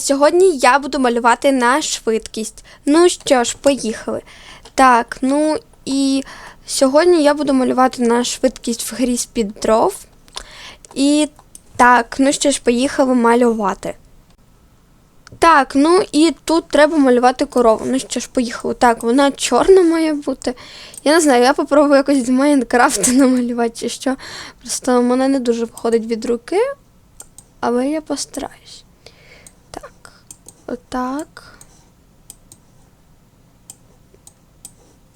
Сьогодні я буду малювати на швидкість. Ну що ж, поїхали. Так, ну і сьогодні я буду малювати на швидкість в грі з-під дров. І так, ну що ж, поїхали малювати. Так, ну і тут треба малювати корову. Ну що ж, поїхали. Так, вона чорна має бути. Я не знаю, я попробую якось з Майнкрафту намалювати чи що. Просто мене не дуже виходить від руки, але я постараюсь. Так, отак.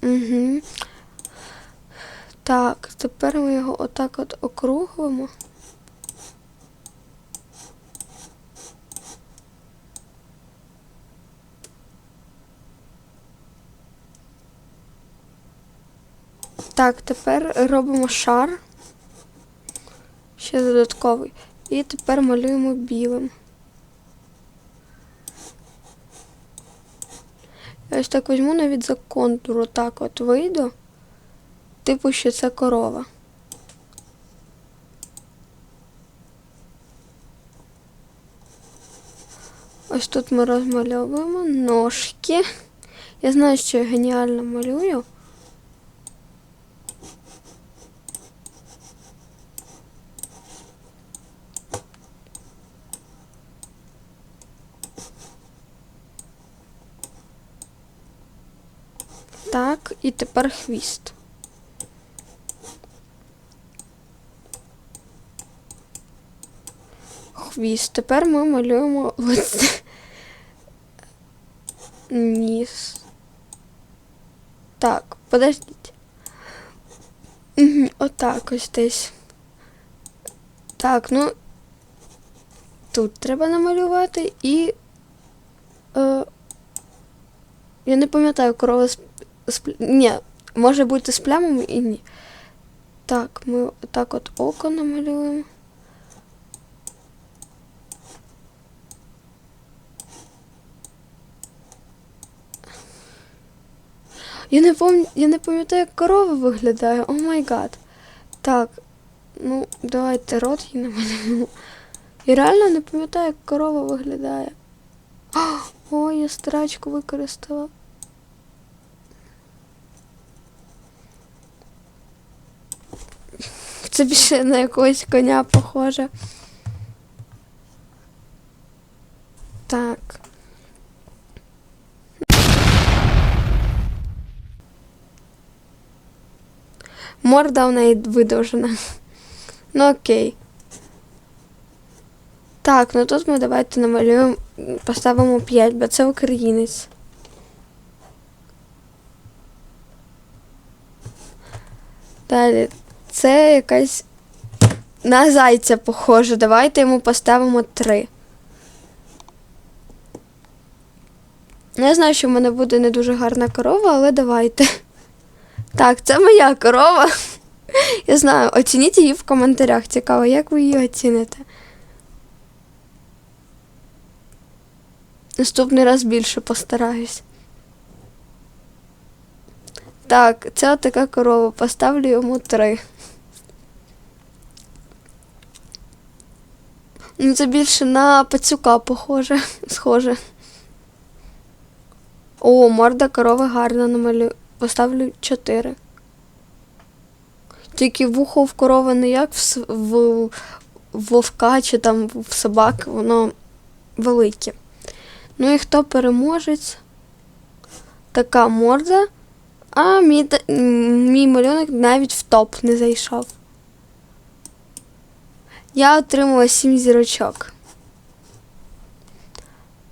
Угу. Так, тепер ми його отак от округлимо. Так, тепер робимо шар. Ще додатковий. І тепер малюємо білим. Я ось так візьму навіть за контур, отак от вийду. Типу, що це корова. Ось тут ми розмальовуємо ножки. Я знаю, що я геніально малюю. Так, і тепер хвіст. Хвіст. Тепер ми малюємо лице. Ніс. Так, подождіть. Отак ось десь. Так, ну тут треба намалювати і. Е, я не пам'ятаю, корова з, з Ні, може бути з плямами і ні. Так, ми отак от око намалюємо. Я не пам... я не пам'ятаю, як корова виглядає. О май гад. Так, ну, давайте рот їй намалюємо. Я реально не пам'ятаю, як корова виглядає. Ой, я страчку використала. Це більше на якогось коня похоже. Так. Морда в неї видовжена. Ну окей. Так, ну тут ми давайте намалюємо, поставимо 5, бо це українець. Далі. Це якась на зайця похоже. Давайте йому поставимо 3. Ну, Я знаю, що в мене буде не дуже гарна корова, але давайте. Так, це моя корова. Я знаю, оцініть її в коментарях. Цікаво, як ви її оціните. Наступний раз більше постараюсь. Так, це така корова. Поставлю йому три. Ну, це більше на пацюка похоже, схоже. О, морда корови гарна намалюю. Поставлю 4. Тільки вухо в корови не як в, в вовка чи там в собак, воно велике. Ну і хто переможець? Така морда. А мій, мій малюнок навіть в топ не зайшов. Я отримала 7 зірочок.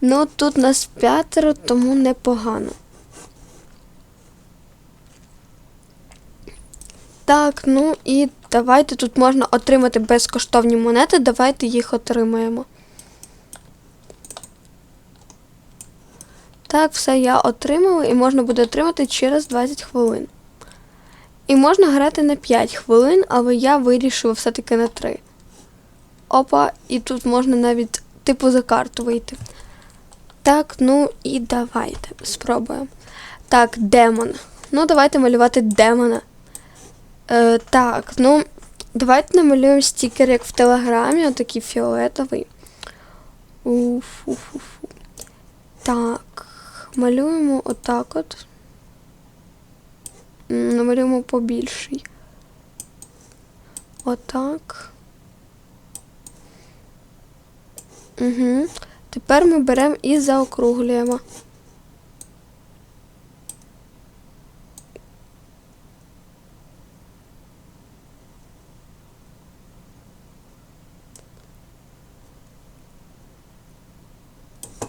Ну, тут нас п'ятеро, тому непогано. Так, ну і давайте тут можна отримати безкоштовні монети, давайте їх отримаємо. Так, все я отримала і можна буде отримати через 20 хвилин. І можна грати на 5 хвилин, але я вирішила все-таки на 3. Опа, і тут можна навіть типу за карту вийти. Так, ну і давайте спробуємо. Так, демон. Ну, давайте малювати демона. Е, так, ну, давайте намалюємо стікер, як в Телеграмі, отакий фіолетовий. Уф, уф, уф, Так, малюємо отак от. Намалюємо побільший. Отак. Угу. Тепер ми беремо і заокруглюємо.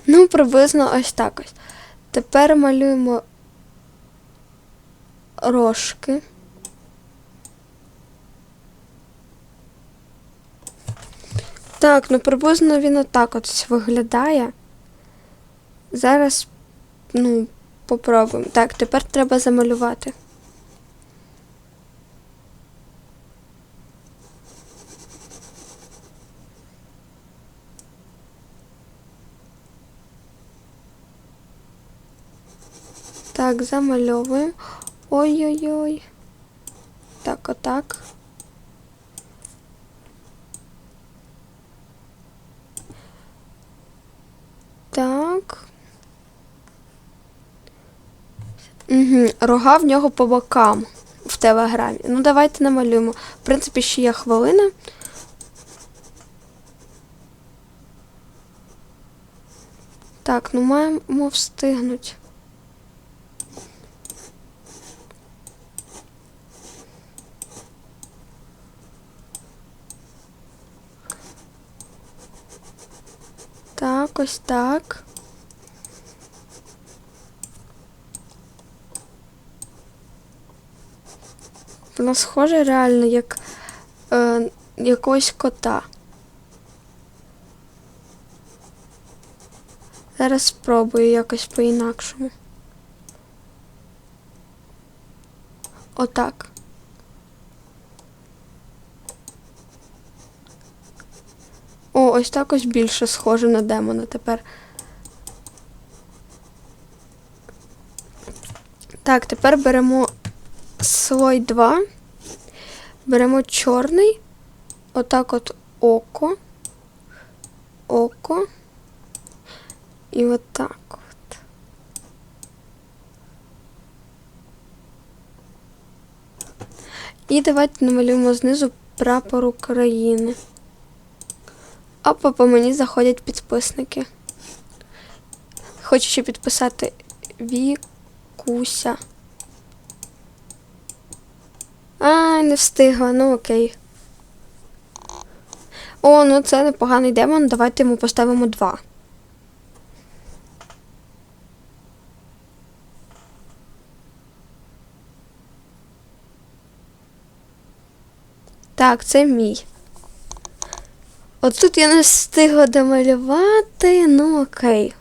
Ну, приблизно ось так ось. Тепер малюємо рожки. Так, ну приблизно він отак от виглядає. Зараз, ну, попробуємо. Так, тепер треба замалювати. Так, замальовуємо. Ой-ой-ой. Так, отак. Так. Угу. Рога в нього по бокам в телеграмі. Ну, давайте намалюємо. В принципі, ще є хвилина. Так, ну маємо встигнути. Так, ось так. Воно схоже реально як е, якогось кота. Зараз спробую якось по-інакшому. Отак. Ось так ось більше схоже на демона тепер. Так, тепер беремо слой 2. Беремо чорний. Отак от око. Око. І отак от. І давайте намалюємо знизу прапор України. Опа, по мені заходять підписники. Хочу ще підписати Вікуся. А, не встигла, ну окей. О, ну це непоганий демон. Давайте йому поставимо два. Так, це мій. От тут я не встигла домалювати, ну окей.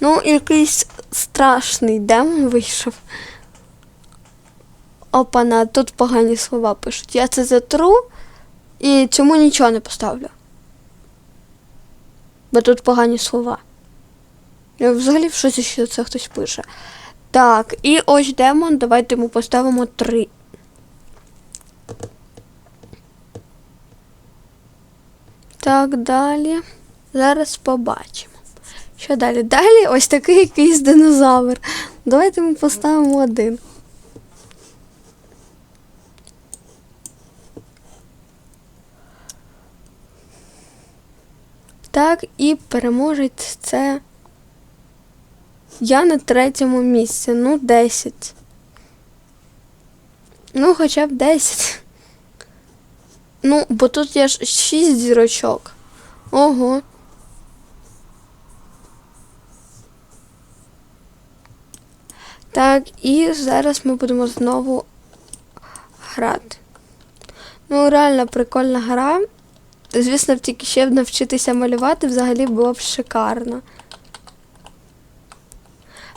Ну, якийсь страшний демон вийшов. Опана, тут погані слова пишуть. Я це затру і цьому нічого не поставлю. Бо тут погані слова. Я взагалі в шоці, що це хтось пише. Так, і ось демон, давайте йому поставимо три. Так, далі. Зараз побачимо. Що далі? Далі ось такий якийсь динозавр. Давайте ми поставимо один. Так, і переможець це. Я на третьому місці. Ну, 10. Ну, хоча б 10. Ну, бо тут є ж 6 зірочок. Ого. Так, і зараз ми будемо знову грати. Ну, реально прикольна гра. Звісно, тільки ще б навчитися малювати взагалі було б шикарно.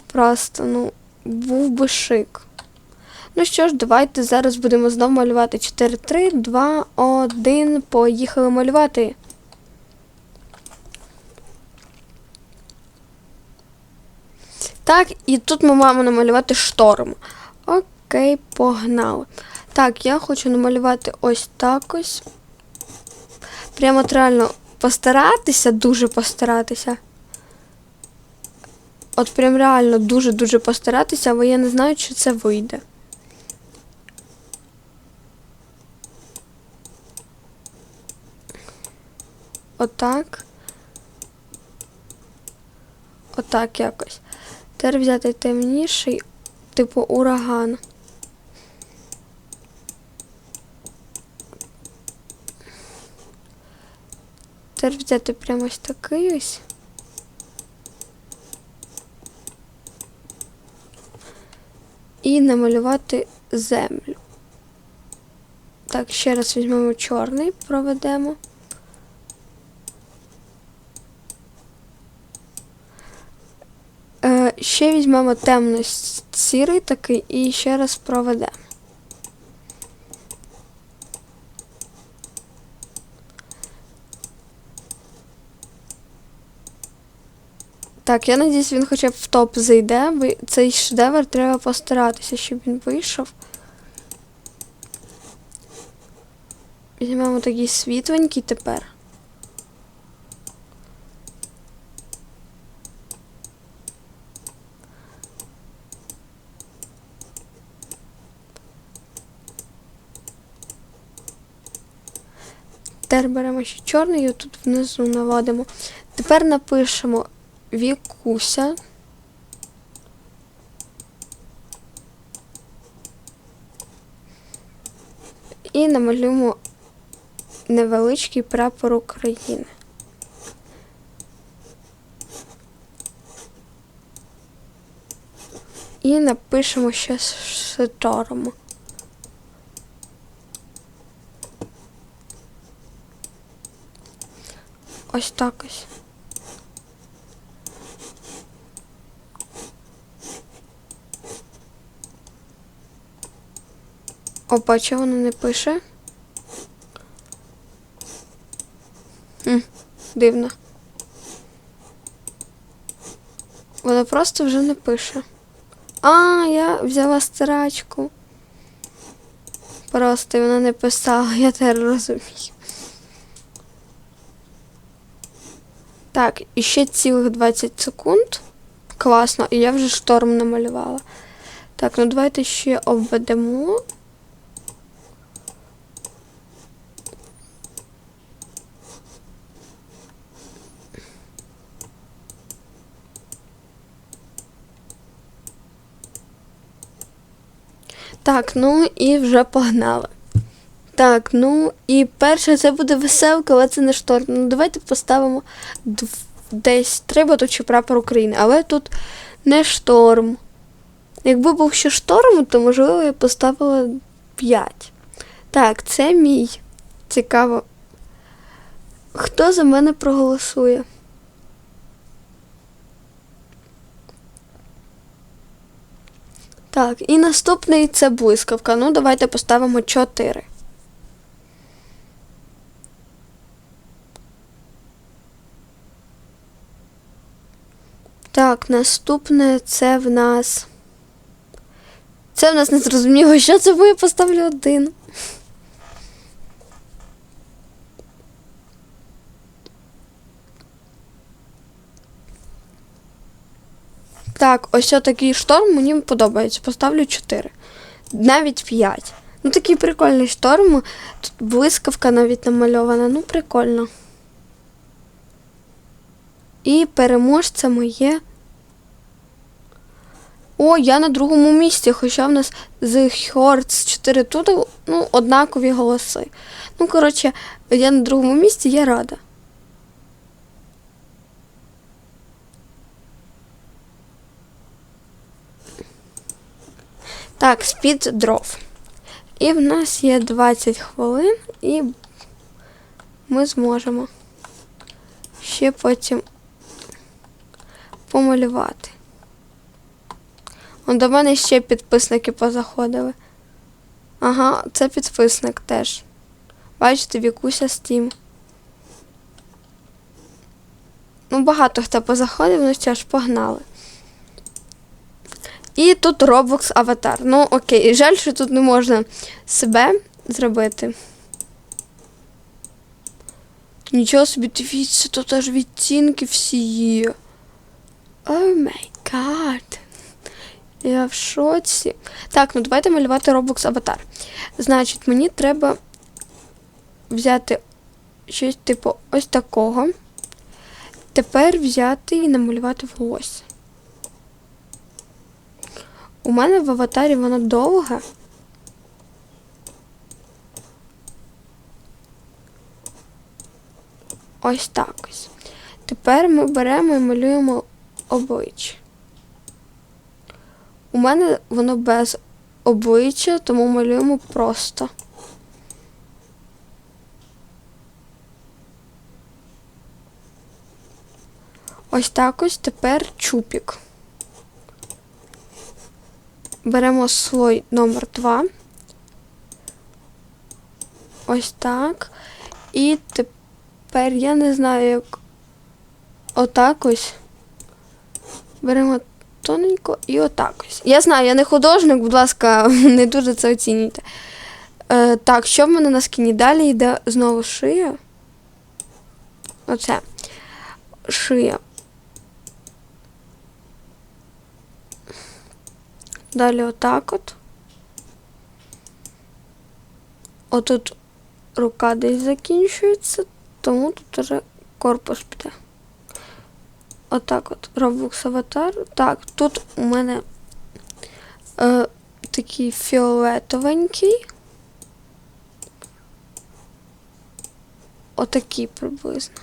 Просто, ну, був би шик. Ну що ж, давайте зараз будемо знову малювати 4, 3, 2, 1. Поїхали малювати. Так, і тут ми маємо намалювати шторм. Окей, погнали. Так, я хочу намалювати ось так ось. Прямо от реально постаратися, дуже постаратися. от прям реально дуже-дуже постаратися, але я не знаю, чи це вийде. Отак. Отак якось. Тепер взяти темніший, типу ураган. Тепер взяти прямо ось такий ось. І намалювати землю. Так, ще раз візьмемо чорний, проведемо. Е, ще візьмемо темно-сірий такий і ще раз проведемо. Так, я надіюсь, він хоча б в топ зайде, цей шедевр треба постаратися, щоб він вийшов. Візьмемо такий світленький тепер. Тепер беремо ще чорний і тут внизу наводимо. Тепер напишемо Вікуся. І намалюємо невеличкий прапор України. І напишемо ще шторому. Ось так ось. Опа, чого воно не пише? Хм, дивно. Воно просто вже не пише. А, я взяла стирачку. Просто вона не писала, я тепер розумію. Так, і ще цілих 20 секунд. Класно, і я вже шторм намалювала. Так, ну давайте ще обведемо. Так, ну і вже погнали. Так, ну і перше це буде веселка, але це не шторм. Ну давайте поставимо десь треба тут ще прапор України, але тут не шторм. Якби був ще шторм, то можливо я поставила 5. Так, це мій. Цікаво. Хто за мене проголосує? Так, і наступний це блискавка. Ну, давайте поставимо 4. Так, наступне це в нас. Це в нас не зрозуміло, що це я поставлю один. Так, ось такий шторм мені подобається. Поставлю 4. Навіть 5. Ну, такий прикольний шторм. Тут блискавка навіть намальована. Ну, прикольно. І переможцем є. О, я на другому місці, хоча в нас з Hearts 4 тут ну, однакові голоси. Ну, коротше, я на другому місці, я рада. Так, спід дров. І в нас є 20 хвилин, і ми зможемо ще потім помалювати. До мене ще підписники позаходили. Ага, це підписник теж. Бачите, Вікуся Стім. Ну, багато хто позаходив, ну що ж, погнали. І тут Roblox аватар. Ну, окей, жаль, що тут не можна себе зробити. Нічого собі, дивіться, тут аж відтінки всі є. Ой, мей. гад. Я в шоці. Так, ну давайте малювати Roblox аватар. Значить, мені треба взяти щось типу ось такого. Тепер взяти і намалювати волосся. У мене в аватарі воно довге. Ось так ось. Тепер ми беремо і малюємо обличчя. У мене воно без обличчя, тому малюємо просто. Ось так ось тепер чупік. Беремо слой номер 2. Ось так. І тепер я не знаю, як отак ось. Беремо тоненько і отак ось. Я знаю, я не художник, будь ласка, не дуже це оцінюйте. Е, так, що в мене на скіні? Далі йде знову шия. Оце. Шия. Далі отак от. Отут рука десь закінчується, тому тут уже корпус піде. Отак от. Roblox аватар. Так, тут у мене е, такий фіолетовенький. Отакий приблизно.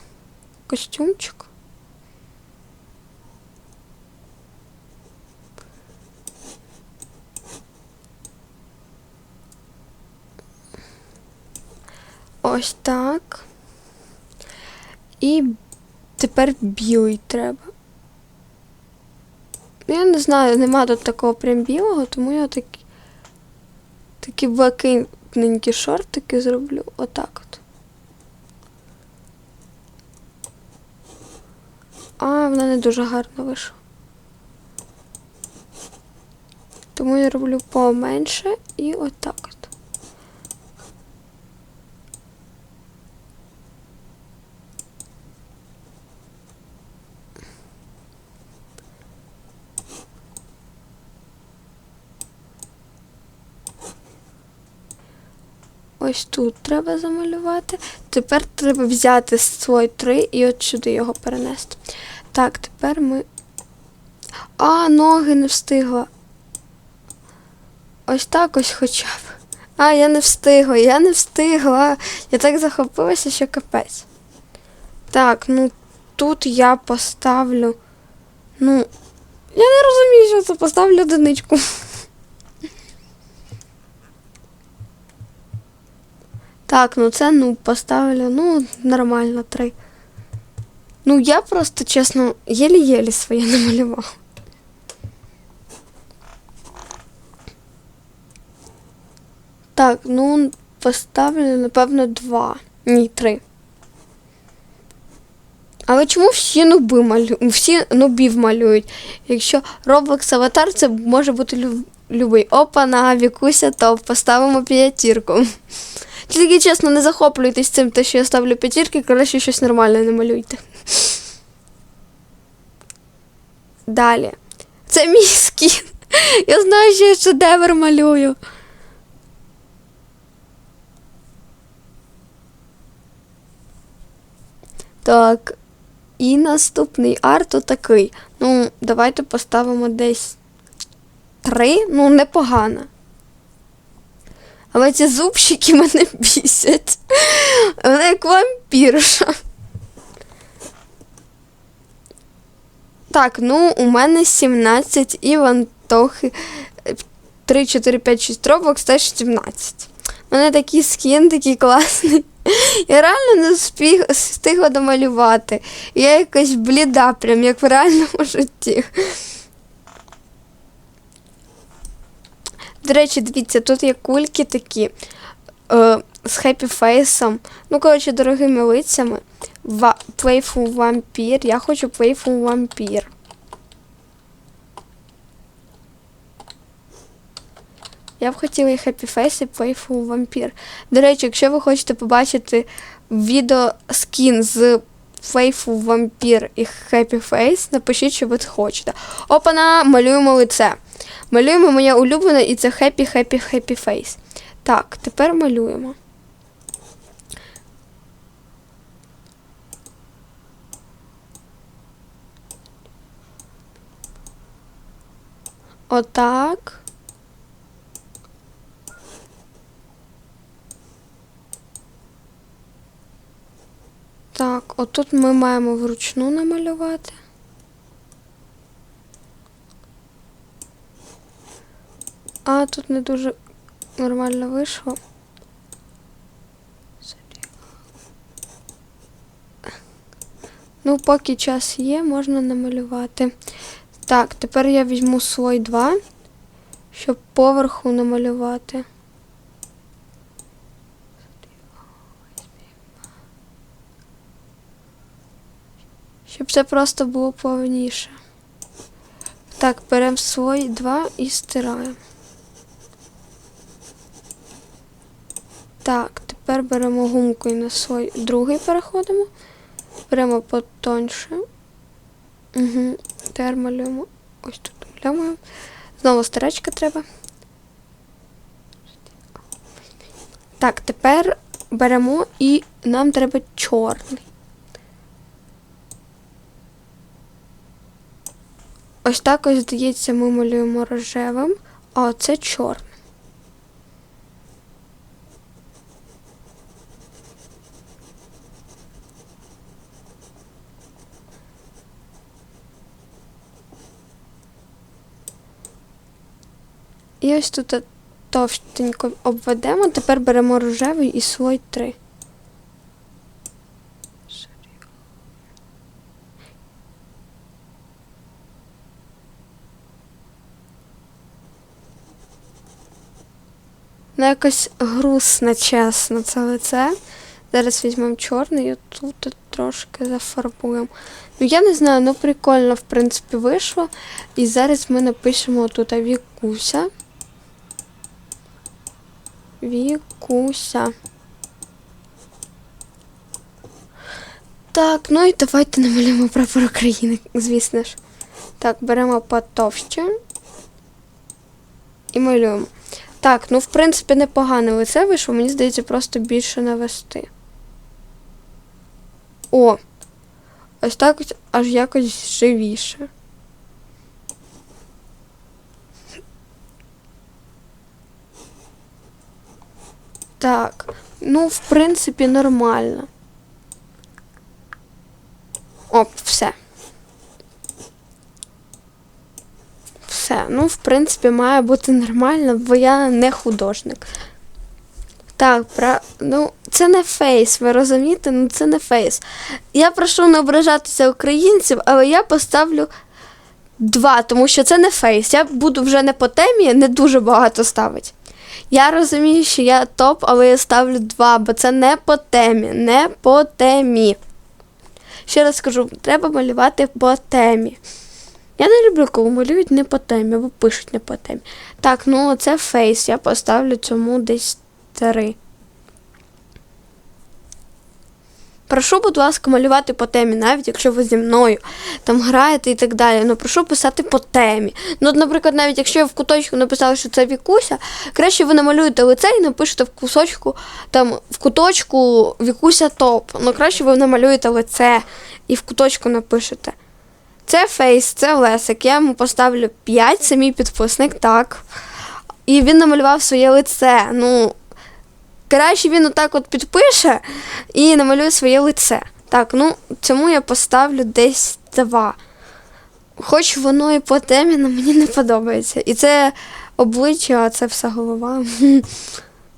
Костюмчик. Ось так. І тепер білий треба. Я не знаю, нема тут такого прям білого, тому я такі, такі блакитненькі шортики зроблю. Отак от. А, вона не дуже гарно вийшла. Тому я роблю поменше і отак от. Ось тут треба замалювати. Тепер треба взяти слой 3 і от сюди його перенести. Так, тепер ми. А, ноги не встигла. Ось так ось хоча б. А, я не встигла, я не встигла. Я так захопилася, що капець. Так, ну тут я поставлю. Ну, я не розумію, що це поставлю одиничку. Так, ну це ну поставлю, ну, нормально, три. Ну, я просто, чесно, єлі-єлі своє намалювала. Так, ну, поставлю, напевно, два. Ні, три. Але чому всі нуби малюють? Всі нубів малюють? Якщо Roblox аватар, це може бути лю... любий. Опа, на Вікуся, топ, поставимо п'ятірку. Тільки чесно, не захоплюйтесь цим, те, що я ставлю п'ятірки, краще щось нормальне не малюйте. Далі. Це мій скін. Я знаю, що я шедевр малюю. Так. І наступний арт отакий. Ну, давайте поставимо десь три. Ну, непогано. Але ці зубчики мене бісять. Вона як вампірша. Так, ну у мене 17 і в Антохи 3, 4, 5, 6 робокс теж 17. У мене такий скін, такий класний. Я реально не встиг, встигла домалювати. Я якась бліда, прям як в реальному житті. До речі, дивіться, тут є кульки такі е, з хеппі фейсом. Ну, коротше, дорогими лицями. Ва- Playful Vampire. Я хочу Playful Vampire. Я б хотіла і Happy Face, і Playful Vampire. До речі, якщо ви хочете побачити відео скін з фейфу, вампір і хеппі фейс. Напишіть, що ви хочете. Опана, малюємо лице. Малюємо моє улюблене, і це хеппі, хеппі, хеппі фейс. Так, тепер малюємо. Отак. Так, отут ми маємо вручну намалювати. А тут не дуже нормально вийшло. Ну, поки час є, можна намалювати. Так, тепер я візьму слой 2, щоб поверху намалювати. Щоб це просто було повніше. Так, беремо слой 2 і стираємо. Так, тепер беремо гумку і на слой другий переходимо. Беремо потоньше. Угу. Тепер малюємо. Ось тут малюємо. Знову старечка треба. Так, тепер беремо і нам треба чорний. Ось так ось, здається, ми малюємо рожевим, а це чорним. І ось тут товстенько обведемо, тепер беремо рожевий і слой 3. Ну, якось грустно, чесно, це лице. Зараз візьмемо чорний і тут трошки зафарбуємо. Ну, я не знаю, ну прикольно, в принципі, вийшло. І зараз ми напишемо тут Вікуся. Вікуся. Так, ну і давайте намалюємо прапор України, звісно ж. Так, беремо потовще і малюємо. Так, ну в принципі непогане лице вийшло, мені здається, просто більше навести. О! Ось так аж якось живіше. Так, ну, в принципі, нормально. О, все. Все. Ну, в принципі, має бути нормально, бо я не художник. Так, про... ну, це не фейс, ви розумієте? Ну це не фейс. Я прошу не ображатися українців, але я поставлю два, тому що це не фейс. Я буду вже не по темі, не дуже багато ставити. Я розумію, що я топ, але я ставлю два, бо це не по темі, не по темі. Ще раз скажу, треба малювати по темі. Я не люблю, коли малюють не по темі, або пишуть не по темі. Так, ну це фейс. Я поставлю цьому десь три. Прошу, будь ласка, малювати по темі, навіть якщо ви зі мною там граєте і так далі. Ну, прошу писати по темі. Ну, от, наприклад, навіть якщо я в куточку написала, що це Вікуся, краще ви намалюєте лице і напишете в кусочку, там, в куточку Вікуся топ. Ну, краще ви намалюєте лице і в куточку напишете. Це фейс, це Лесик. Я йому поставлю 5, це мій підписник, так. І він намалював своє лице. Ну, краще він отак от підпише і намалює своє лице. Так, ну цьому я поставлю десь два. Хоч воно і по темі, але мені не подобається. І це обличчя, а це вся голова.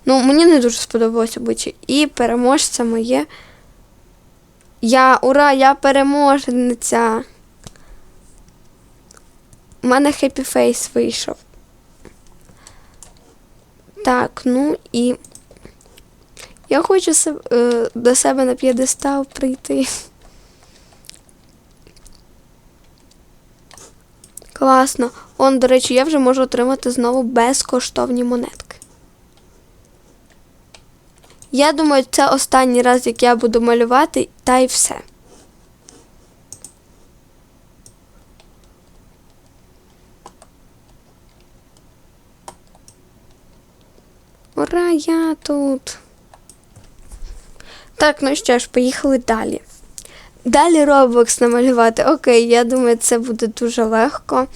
Ну, мені не дуже сподобалось обличчя. І переможця моє. Я, ура, я переможниця. У мене хеппі фейс вийшов. Так, ну і я хочу е, до себе на п'єдестал прийти. Класно. Он, до речі, я вже можу отримати знову безкоштовні монетки. Я думаю, це останній раз, як я буду малювати, та й все. Ура, я тут. Так, ну що ж, поїхали далі. Далі Roblox намалювати. Окей, я думаю, це буде дуже легко.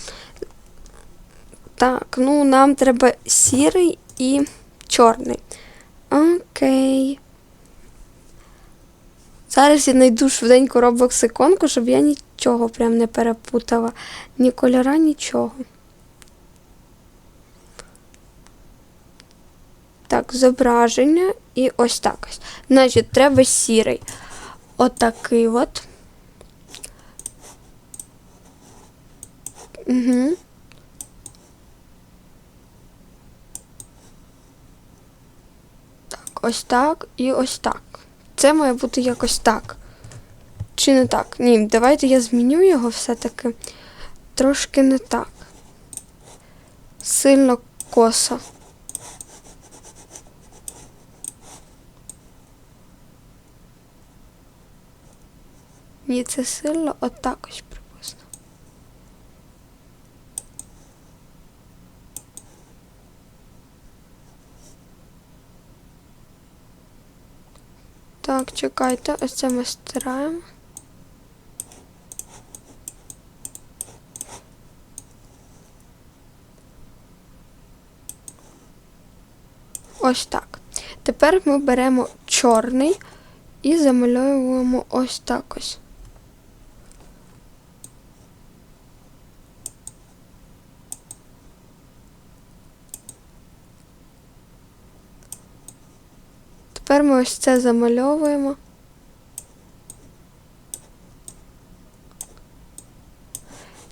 Так, ну нам треба сірий і чорний. Окей. Зараз я знайду швиденько Roblox іконку, щоб я нічого прям не перепутала. Ні кольора, нічого. Так, зображення і ось так. Значить, треба сірий. Отакий от. Угу. Так, ось так і ось так. Це має бути якось так. Чи не так? Ні, давайте я зміню його все-таки. Трошки не так. Сильно косо. Ні, це сильно отак ось приблизно. Так, чекайте, ось це ми стираємо. Ось так. Тепер ми беремо чорний і замальовуємо ось так ось. Тепер ми ось це замальовуємо.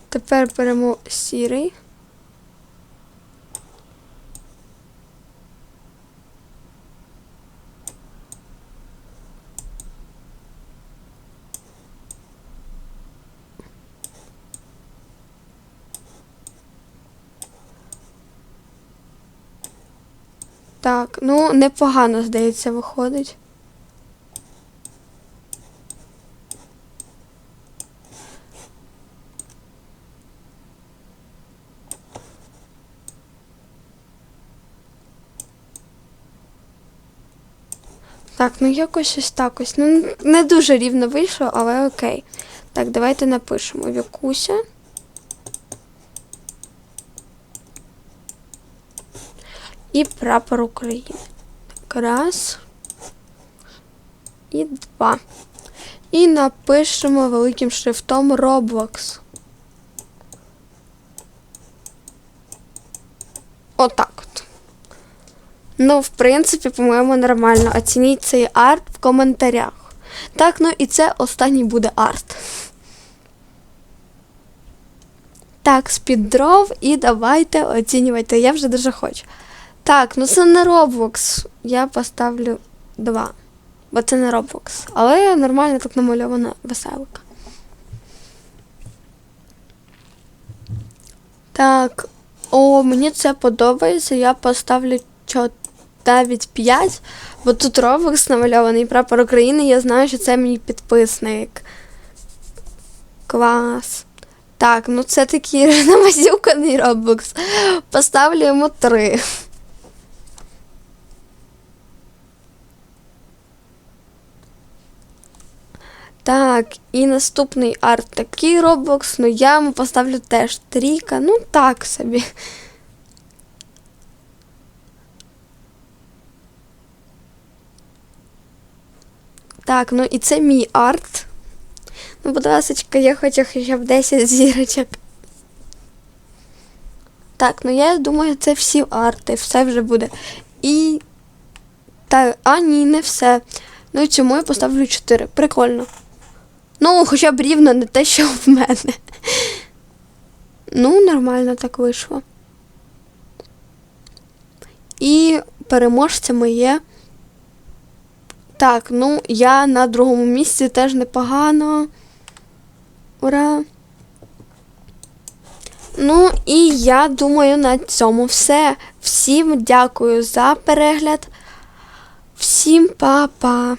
Тепер беремо сірий. Так, ну непогано, здається, виходить. Так, ну якось ось так ось. Ну, не дуже рівно вийшло, але окей. Так, давайте напишемо Вікуся. І прапор України. Так, раз. І два. І напишемо великим шрифтом Roblox. Отак от. Ну, в принципі, по-моєму, нормально. Оцініть цей арт в коментарях. Так, ну і це останній буде арт. Так, з-під дров і давайте оцінювати. Я вже дуже хочу. Так, ну це не Roblox. Я поставлю 2. Бо це не Roblox. Але нормально так намальована веселка. Так. О, мені це подобається. Я поставлю 9 5, бо тут Roblox намальований прапор України. Я знаю, що це мій підписник. Клас. Так, ну це такий намазюканий Roblox. Поставлю йому 3. Так, і наступний арт такий Roblox, ну я йому поставлю теж трійка, ну так собі. Так, ну і це мій арт. Ну, будь ласка, я хочу хоча б 10 зірочок. Так, ну я думаю, це всі арти, все вже буде. І. Та, а ні, не все. Ну і цьому я поставлю 4. Прикольно. Ну, хоча б рівно не те, що в мене. Ну, нормально так вийшло. І переможцями є. Так, ну, я на другому місці теж непогано. Ура! Ну, і я думаю, на цьому все. Всім дякую за перегляд. Всім па-па!